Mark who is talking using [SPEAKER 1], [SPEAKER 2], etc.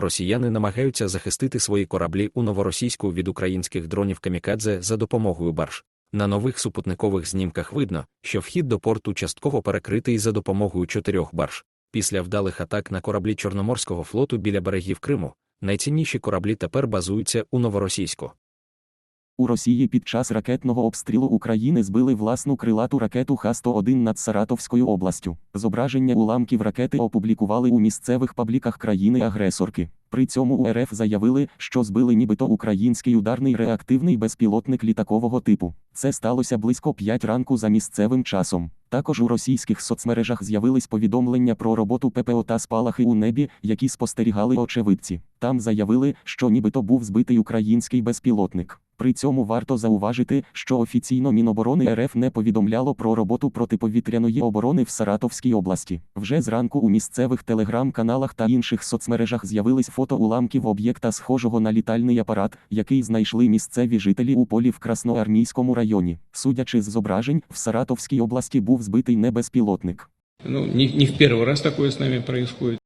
[SPEAKER 1] Росіяни намагаються захистити свої кораблі у новоросійську від українських дронів камікадзе за допомогою барж. На нових супутникових знімках видно, що вхід до порту частково перекритий за допомогою чотирьох барж. Після вдалих атак на кораблі Чорноморського флоту біля берегів Криму, найцінніші кораблі тепер базуються у новоросійську.
[SPEAKER 2] У Росії під час ракетного обстрілу України збили власну крилату ракету Х-101 над Саратовською областю. Зображення уламків ракети опублікували у місцевих пабліках країни-агресорки. При цьому у РФ заявили, що збили нібито український ударний реактивний безпілотник літакового типу. Це сталося близько 5 ранку за місцевим часом. Також у російських соцмережах з'явились повідомлення про роботу ППО та спалахи у небі, які спостерігали очевидці. Там заявили, що нібито був збитий український безпілотник. При цьому варто зауважити, що офіційно Міноборони РФ не повідомляло про роботу протиповітряної оборони в Саратовській області. Вже зранку у місцевих телеграм-каналах та інших соцмережах з'явились фото уламків об'єкта, схожого на літальний апарат, який знайшли місцеві жителі у полі в Красноармійському районі. Судячи з зображень, в Саратовській області був збитий не безпілотник.
[SPEAKER 3] Ну, не, не в первый раз такое с нами происходит.